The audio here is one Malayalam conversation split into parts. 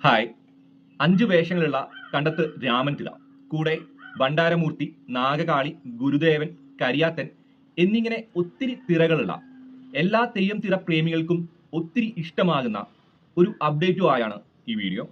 ഹായ്. അഞ്ച് വേഷങ്ങളുള്ള കണ്ടത്ത് രാമൻ തിറ കൂടെ ഭണ്ഡാരമൂർത്തി നാഗകാളി ഗുരുദേവൻ കരിയാത്തൻ എന്നിങ്ങനെ ഒത്തിരി തിറകളുള്ള എല്ലാ തെയ്യം തിറ പ്രേമികൾക്കും ഒത്തിരി ഇഷ്ടമാകുന്ന ഒരു അപ്ഡേറ്റു ആയാണ് ഈ വീഡിയോ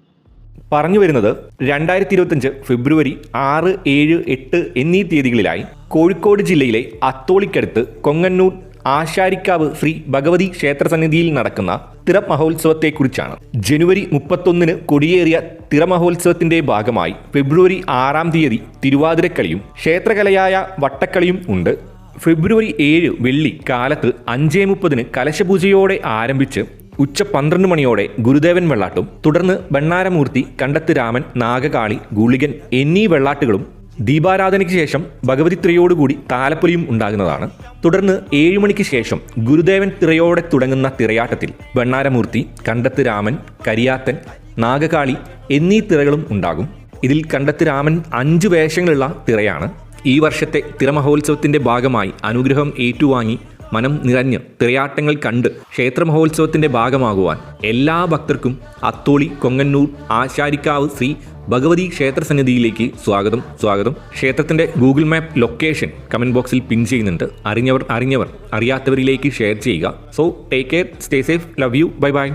പറഞ്ഞു വരുന്നത് രണ്ടായിരത്തി ഇരുപത്തഞ്ച് ഫെബ്രുവരി ആറ് ഏഴ് എട്ട് എന്നീ തീയതികളിലായി കോഴിക്കോട് ജില്ലയിലെ അത്തോളിക്കടുത്ത് കൊങ്ങന്നൂർ ആശാരിക്കാവ് ശ്രീ ഭഗവതി ക്ഷേത്രസന്നിധിയിൽ നടക്കുന്ന തിറമഹോത്സവത്തെക്കുറിച്ചാണ്. ജനുവരി മുപ്പത്തൊന്നിന് കൊടിയേറിയ തിറമഹോത്സവത്തിന്റെ ഭാഗമായി ഫെബ്രുവരി ആറാം തീയതി തിരുവാതിരക്കളിയും ക്ഷേത്രകലയായ വട്ടക്കളിയും ഉണ്ട്. ഫെബ്രുവരി ഏഴ് വെള്ളി കാലത്ത് അഞ്ചേ മുപ്പതിന് കലശപൂജയോടെ ആരംഭിച്ച് ഉച്ച പന്ത്രണ്ട് മണിയോടെ ഗുരുദേവൻ വെള്ളാട്ടും തുടർന്ന് ബണ്ണാരമൂർത്തി കണ്ടത്ത് രാമൻ നാഗകാളി ഗുളികൻ എന്നീ വെള്ളാട്ടുകളും ദീപാരാധനയ്ക്ക് ശേഷം ഭഗവതി തിരയോടുകൂടി താലപ്പൊലിയും ഉണ്ടാകുന്നതാണ്. തുടർന്ന് ഏഴുമണിക്ക് ശേഷം ഗുരുദേവൻ തിറയോടെ തുടങ്ങുന്ന തിറയാട്ടത്തിൽ ബണ്ണാരമൂർത്തി കണ്ടത്ത് രാമൻ കരിയാത്തൻ നാഗകാളി എന്നീ തിറകളും ഉണ്ടാകും. ഇതിൽ കണ്ടത്ത് രാമൻ അഞ്ച് വേഷങ്ങളുള്ള തിറയാണ്. ഈ വർഷത്തെ തിറമഹോത്സവത്തിന്റെ ഭാഗമായി അനുഗ്രഹം ഏറ്റുവാങ്ങി മനം നിറഞ്ഞ് തിരയാട്ടങ്ങൾ കണ്ട് ക്ഷേത്ര മഹോത്സവത്തിന്റെ ഭാഗമാകുവാൻ എല്ലാ ഭക്തർക്കും അത്തോളി കൊങ്ങന്നൂർ ആശാരിക്കാവ് ശ്രീ ഭഗവതി ക്ഷേത്ര സന്നിധിയിലേക്ക് സ്വാഗതം സ്വാഗതം. ക്ഷേത്രത്തിന്റെ ഗൂഗിൾ മാപ്പ് ലൊക്കേഷൻ കമന്റ് ബോക്സിൽ പിൻ ചെയ്യുന്നുണ്ട്. അറിഞ്ഞവർ അറിഞ്ഞവർ അറിയാത്തവരിലേക്ക് ഷെയർ ചെയ്യുക. So take care stay safe love you bye bye